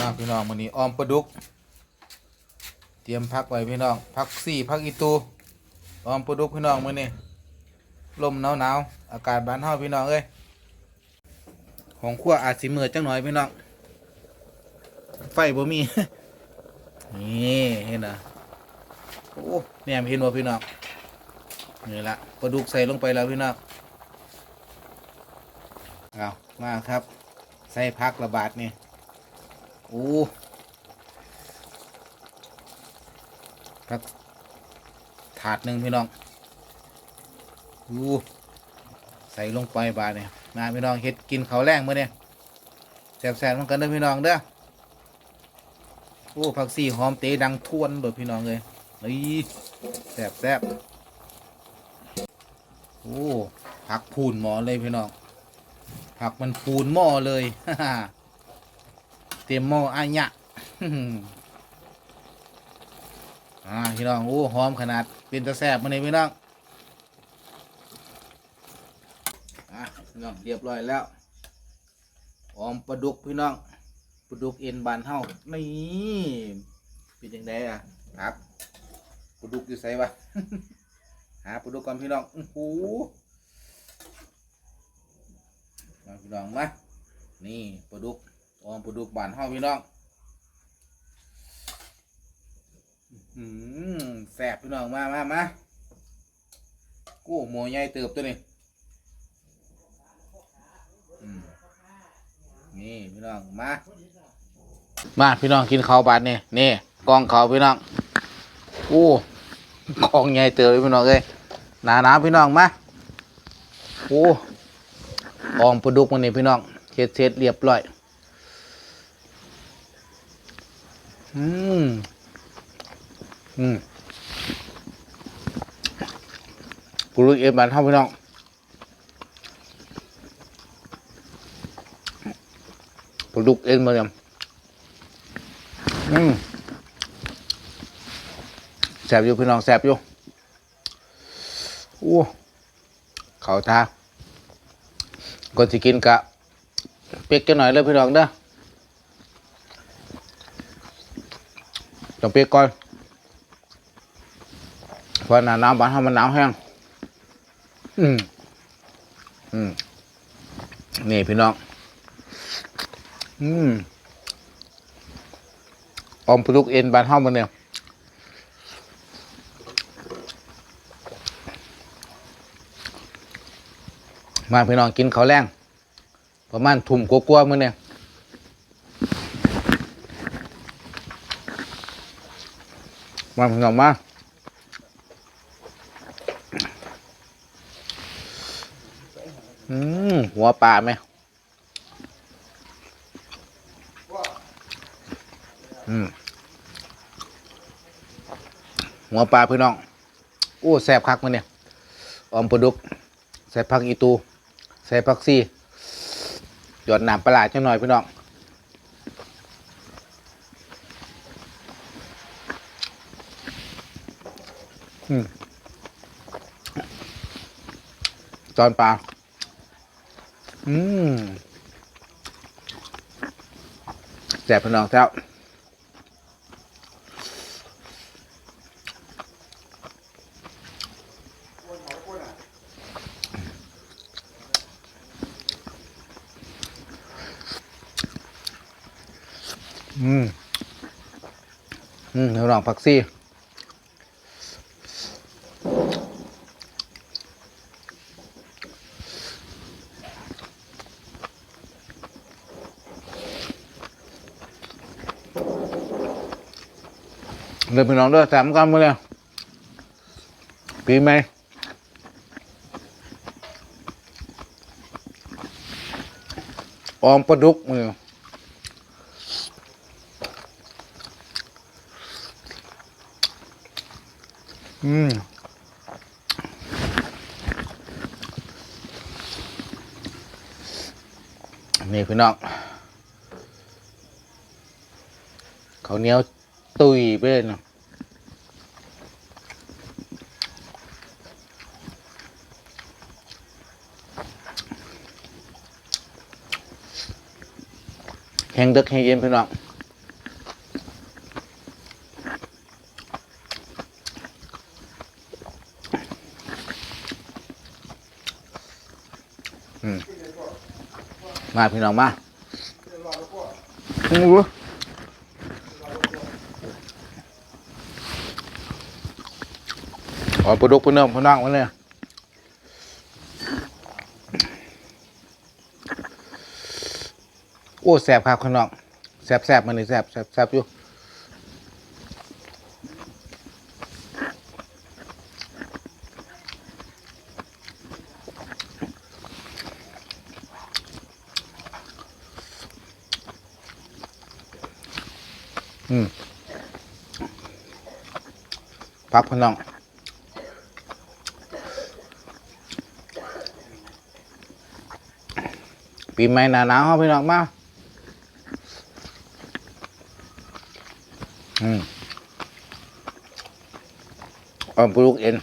มาพี่น้องมื้อนี้ออมปลาดุก เตรียมพักไว้พี่น้องพักสี่พักอีตูออมปลาดุกพี่น้องมื้อนี้ลมหนาวหนาวอากาศบ้านเฮาพี่น้องเอ้ยของขั้วอาจสิมืดจังหน่อยพี่น้องไฟบ่มีนี่เห็นนะโอ้เนี่ยเห็นบ่พี่น้องนี่ละปลาดุกใส่ลงไปแล้วพี่น้องเอามาครับ ใส่พักระบาดนี่ โอ้พักถาดหนึ่งพี่น้องโอ้ใส่ลงไปบาดเนี่ยมาพี่น้องเฮ็ดกินเขาแรงมื้อเนี่ยแซ่บๆมันกันเด้อพี่น้องเด้อโอ้ผักซีหอมเตดังทวนเบิดพี่น้องเลยนี่แซ่บแซ่บโอ้ผักพูนหมอเลยพี่น้องผักมันปูนหม้อเลยเตรียมหม้ออายะอ่าพี่น้องโอ้หอมขนาดเป็นตะแสบมาเลยพี่น้องอะพี่น้องเรียบร้อยแล้วหอมปลาดุกพี่น้องปลาดุกเอ็นบานเฮานี่เป็นยังไงอะครับปลาดุกอยู่ไสวะหาปลาดุกก่อนพี่น้องโอ้โหพี่น้องมานี่ปลาดุก ออมปลาดุกบานเฮาพี่น้องอืมแสบพี่น้องมามามากู้หมูใหญ่เติบตัวนี้นี่พี่น้องมา มาพี่น้องกินข้าวบาดนี่นี่กองข้าวพี่น้องโอ้กองใหญ่เติบพี่น้องเอ้ยหนาหนาพี่น้องมาโอ้ออมปลาดุกมันนี่พี่น้องเช็ดเช็ดเรียบร้อย อืม อืมปลาดุกเอ็นบานเท่าพี่น้องปลาดุกเอ็นมาเนี่ยอืมแสบอยู่พี่น้องแสบอยู่โอ้เขาทาก่อนสิกินกะเปียกกันหน่อยเลยพี่น้องเด้อ ต้องเปียกก่อนเพราะน้าหนาวบ้านเฮามันหนาวแห้ง อืม อืม นี่พี่น้อง อืมออมปลุกเอ็นบ้านเฮามันเนี่ยมาพี่น้องกินข้าวแรงประมาณทุ่มกว่าๆมือเนี่ย มาพี่น้องมาอืมหัวปลาไหมอืมหัวปลาพี่น้องโอ้แซ่บคักมันเนี่ยออมปลาดุกใส่ผักอีตูใส่ผักซี่หยอดน้ำปลาร้าจังหน่อยพี่น้อง จอนปลา อืมแซ่บพี่น้องเจ้าอืม อืมเดี๋ยวลองผักซี่ เดี๋ยวพี่น้องเด้วยแถมกันมาเลยปีไหมออมปลาดุกมืออืมนี่พี่น้องเขาวเหนียว ตุยไปเลยเนาะแห้งดึกแห้งเย็นพี่น้องมาพี่น้องมาอู้ อปลาดุกปลาเนื้อปลานั่งมาเนี่ยโอ้แสบครับข้างนอกแสบแสบมันนี่แสบแสบแสบอยู่อืมพักพน้อง ปีใหม่หนาหนาวพี่น้องมาอืมอาปลูกเอ็น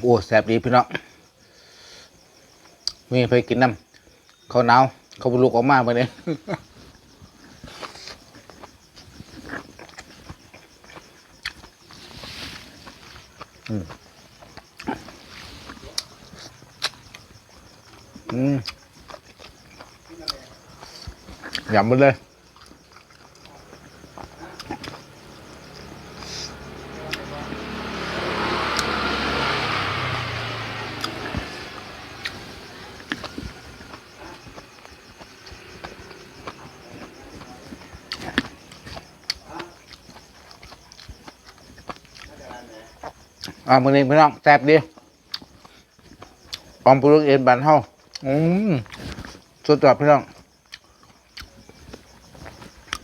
โอ้แซ่บดีพี่น้อง มีไปกินน้ำเขาหนาวเขาปลูกออกมาไปเนี่ยอืมยำไปเลย อ่ามือนี้พี่น้องแซ่บดีออมปลูกเอ็นบานเฮาอืมสุดยอดพี่น้อง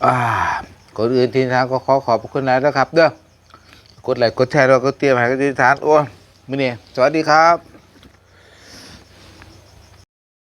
อ่าก่อนอื่นทีมทางก็ขอขอบคุณนายนะครับ เด้อกดไลค์กดแชร์แล้วก็เตรียมให้กันทีมทานโอ้ไมือนี้สวัสดีครับ